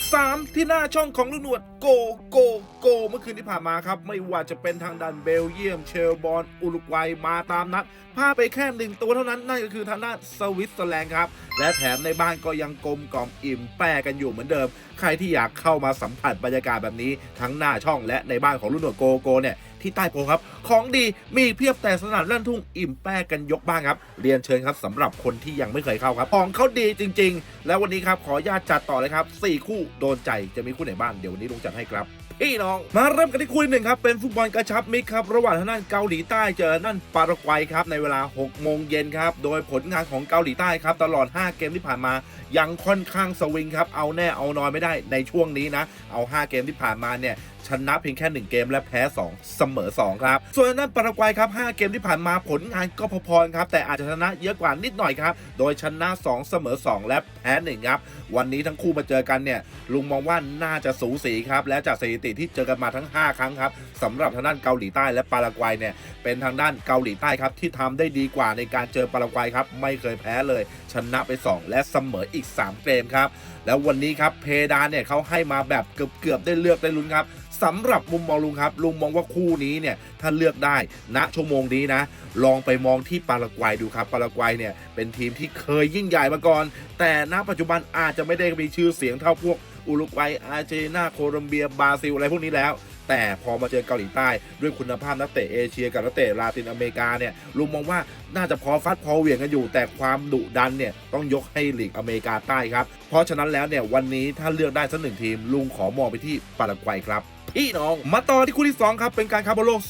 ก 3 ที่หน้าช่องของลุงหนวดโกโกโกเมื่อคืนที่ผ่านมาครับ ไม่ว่าจะเป็นทางด้านเบลเยียม เชลบอนอุรุกวัยมาตามนัดพลาดไปแค่หนึ่งตัวเท่านั้นนั่นก็คือทางด้านสวิตเซอร์แลนด์ครับ และแถมในบ้านก็ยังกลมกล่อมอิ่มแปรกันอยู่เหมือนเดิม ใครที่อยากเข้ามาสัมผัสบรรยากาศแบบนี้ทั้งหน้าช่องและในบ้านของลุงหนวดโกโกเนี่ย ที่ใต้โพครับ ของดีมีเพียบแต่สนามเล่นทุ่งอิ่มแป้กันยกบ้างครับ เรียนเชิญครับสำหรับคนที่ยังไม่เคยเข้าครับ ของเขาดีจริง ๆ แล้ววันนี้ครับขอญาตจัดต่อเลยครับ 4 คู่โดนใจจะมีคู่ไหนบ้างเดี๋ยววันนี้ลุงจัดให้ครับพี่น้อง มาเริ่มกันที่คู่หนึ่งครับ เป็นฟุตบอลกระชับมิตรครับ ระหว่างทางด้านเกาหลีใต้เจอนั่นปารากวัยครับ ในเวลา 6 โมงเย็นครับ โดยผลงานของเกาหลีใต้ครับ ตลอด 5 เกมที่ผ่านมา ยังค่อนข้างสวิงครับ เอาแน่เอานอนไม่ได้ในช่วงนี้นะ เอา 5 เกมที่ผ่านมาเนี่ยชนะเพียงแค่ 1 เกมและแพ้ 2 เสมอ 2 ครับ ส่วนทางด้านปารากวัยครับ 5 เกมที่ผ่านมาผลงานก็พอๆครับ แต่อาจจะชนะเยอะกว่านิดหน่อยครับ โดยชนะ 2 เสมอ 2 และแพ้ 1 ครับ วันนี้ทั้งคู่มาเจอกันเนี่ย ลุงมองว่าน่าจะสูสีครับ และจากสถิติที่เจอกันมาทั้ง 5 ครั้งครับสำหรับทางด้านเกาหลีใต้และปารากวัยเนี่ย เป็นทางด้านเกาหลีใต้ครับที่ทำได้ดีกว่าในการเจอปารากวัยครับ ไม่เคยแพ้เลย ชนะไป 2 และเสมออีก 3 เกมครับ แล้ววันนี้ครับเพดานเนี่ยเขาให้มาแบบเกือบๆได้เลือกได้ลุ้นครับสำหรับมุมมองลุงครับ ลุงมองว่าคู่นี้เนี่ยถ้าเลือกได้ณชั่วโมงนี้นะ ลองไปมองที่ปารากวัยดูครับ ปารากวัยเนี่ยเป็นทีมที่เคยยิ่งใหญ่มาก่อน แต่ณปัจจุบันอาจจะไม่ได้มีชื่อเสียงเท่าพวกอุรุกวัยอาร์เจนตินาโคลอมเบียบราซิลอะไรพวกนี้แล้ว แต่พอมาเจอเกาหลีใต้ ด้วยคุณภาพนักเตะเอเชียกับนักเตะลาตินอเมริกาเนี่ยลุงมองว่าน่าจะพอฟัดพอเหวี่ยงกันอยู่ แต่ความดุดันเนี่ยต้องยกให้ลีกอเมริกาใต้ครับ เพราะฉะนั้นแล้วเนี่ยวันนี้ถ้าเลือกได้สักหนึ่งทีม ลุงขอมองไปที่ปารากวัยครับ พี่น้อง มาต่อที่คู่ที่ 2 ครับ เป็นการคาร์บอโลก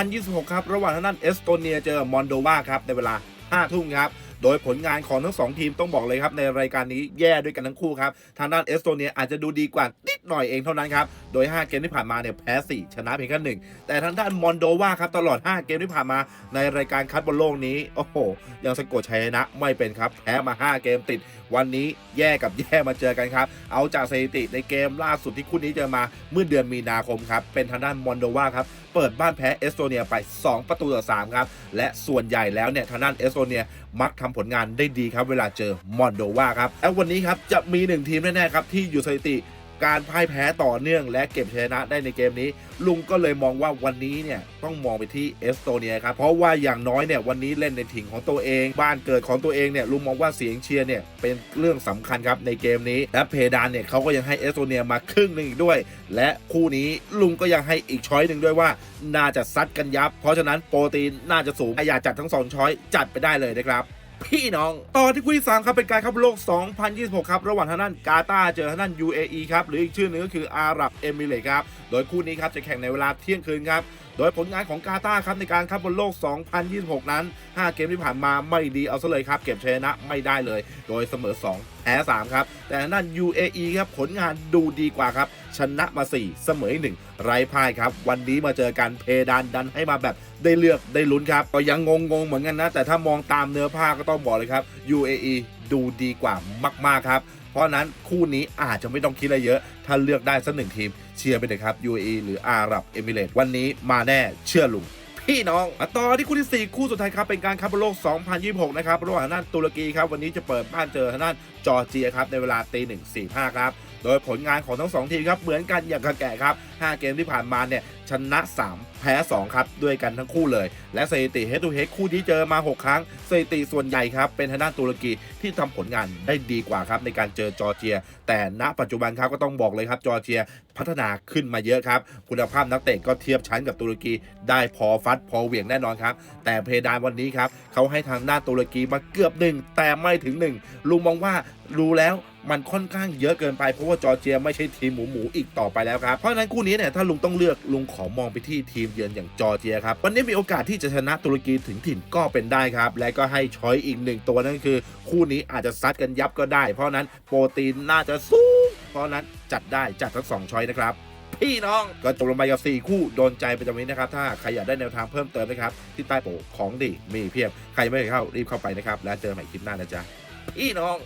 2026 ครับ ระหว่างทางด้านเอสโตเนียเจอมอนโดวาครับในเวลา5ทุ่มครับ โดยผลงานของทั้งสองทีมต้องบอกเลยครับในรายการนี้แย่ด้วยกันทั้งคู่ครับ ทางด้านเอสโตเนียอาจจะดูดีกว่านิดหน่อยเองเท่านั้นครับ โดย 5 เกมที่ผ่านมาเนี่ยแพ้ 4 ชนะเพียงแค่หนึ่งแต่ทางด้านมอนโดวาครับตลอด 5 เกมที่ผ่านมาในรายการคัดบอลโลกนี้โอ้โห ยังสะกดชัยชนะไม่เป็นครับแพ้มา 5 เกมติด วันนี้แย่กับแย่มาเจอกันครับเอาจากสถิติในเกมล่าสุดที่คู่นี้เจอมาเมื่อเดือนมีนาคมครับเป็นทางด้านมอนโดวาครับเปิดบ้านแพ้เอสโตเนียไป 2 ประตูต่อ3ครับและส่วนใหญ่แล้วเนี่ยทางด้านเอสโตเนียมักทำผลงานได้ดีครับ เวลาเจอมอนโดวาครับแล้ววันนี้ครับจะมีหนึ่งทีมแน่ๆครับที่อยู่สถิติการพ่ายแพ้ต่อเนื่องและเก็บชนะได้ในเกมนี้ ลุงก็เลยมองว่าวันนี้เนี่ยต้องมองไปที่เอสโตเนียครับ เพราะว่าอย่างน้อยเนี่ยวันนี้เล่นในถิ่นของตัวเอง บ้านเกิดของตัวเองเนี่ยลุงมองว่าเสียงเชียร์เนี่ยเป็นเรื่องสำคัญครับในเกมนี้ และเพดานเนี่ยเขาก็ยังให้เอสโตเนียมาครึ่งหนึ่งอีกด้วย และคู่นี้ลุงก็ยังให้อีกช้อยหนึ่งด้วยว่า น่าจะซัดกันยับ เพราะฉะนั้นโปรตีนน่าจะสูงอยากจัดทั้งสองช้อยจัดไปได้เลยนะครับ พี่น้อง ต่อที่คู่ที่สามครับ เป็นการคับโลก 2026 ครับ ระหว่างทางด้านกาตาร์เจอทางด้าน UAE ครับ หรืออีกชื่อหนึงก็คืออาหรับเอมิเรต์ครับ โดยคู่นี้ครับจะแข่งในเวลาเที่ยงคืนครับ โดยผลงานของกาตาร์ครับในการคัพบอลโลก 2026 นั้น 5 เกมที่ผ่านมาไม่ดีเอาซะเลยครับ เก็บชนะไม่ได้เลย โดยเสมอ 2 แพ้ 3 ครับ แต่ทางด้าน UAE ครับผลงานดูดีกว่าครับ ชนะมา 4 เสมอหนึ่งไร้พ่ายครับ วันนี้มาเจอกันเพดานดันให้มาแบบได้เลือกได้ลุ้นครับ ก็ยังงงๆเหมือนกันนะ แต่ถ้ามองตามเนื้อผ้าก็ต้องบอกเลยครับ UAE ดูดีกว่ามาก ๆ ครับ เพราะฉะนั้นคู่นี้อาจจะไม่ต้องคิดอะไรเยอะ ถ้าเลือกได้สักหนึ่งทีม เชียร์ไปเลยครับ UAE หรืออาหรับเอมิเรตส์วันนี้มาแน่เชื่อลุงพี่น้องมาต่อที่คู่ที่ 4 คู่สุดท้ายครับเป็นการคัพบอลโลก 2026 นะครับ ระหว่างทางด้านตุรกีครับ วันนี้จะเปิดบ้านเจอทางด้านจอร์เจียครับ ในเวลาตีหนึ่งสี่ห้าครับ โดยผลงานของทั้ง2ทีมครับเหมือนกันอย่างกระแก่ครับ 5 เกมที่ผ่านมาเนี่ยชนะ 3 แพ้ 2 ครับ ด้วยกันทั้งคู่เลย และสถิติ head to head คู่ที่เจอมา 6 ครั้งสถิติส่วนใหญ่ครับ เป็นทางด้านตุรกีที่ทำผลงานได้ดีกว่าครับ ในการเจอจอร์เจีย แต่ณปัจจุบันครับก็ต้องบอกเลยครับจอร์เจียพัฒนาขึ้นมาเยอะครับ คุณภาพนักเตะก็เทียบชั้นกับตุรกี ได้พอฟัดพอเหวี่ยงแน่นอนครับ แต่เพดานวันนี้ครับเขาให้ทางด้านตุรกีมาเกือบหนึ่งแต่ไม่ถึงหนึ่งลุงมองว่ารู้แล้ว มันค่อนข้างเยอะเกินไปเพราะว่าจอร์เจียไม่ใช่ทีมหมูหมูอีกต่อไปแล้วครับเพราะฉะนั้นคู่นี้เนี่ยถ้าลุงต้องเลือกลุงขอมองไปที่ทีมเยือนอย่างจอร์เจียครับวันนี้มีโอกาสที่จะชนะตุรกีถึงถิ่นก็เป็นได้ครับ และก็ให้ช้อยอีกหนึ่งตัวนั่นคือ คู่นี้อาจจะซัดกันยับก็ได้ เพราะนั้นโปรตีนน่าจะสูงเพราะนั้นจัดได้จัดทั้งสองช้อยนะครับพี่น้องก็จบลงไปกับ 4 คู่โดนใจประจำนี้นะครับ ถ้าใครอยากได้แนวทางเพิ่มเติมนะครับ ที่ใต้โปของดีมีเพียบ ใครไม่เคยเข้ารีบเข้าไปนะครับ แล้วเจอใหม่คลิปหน้านะจ๊ะ พี่น้อง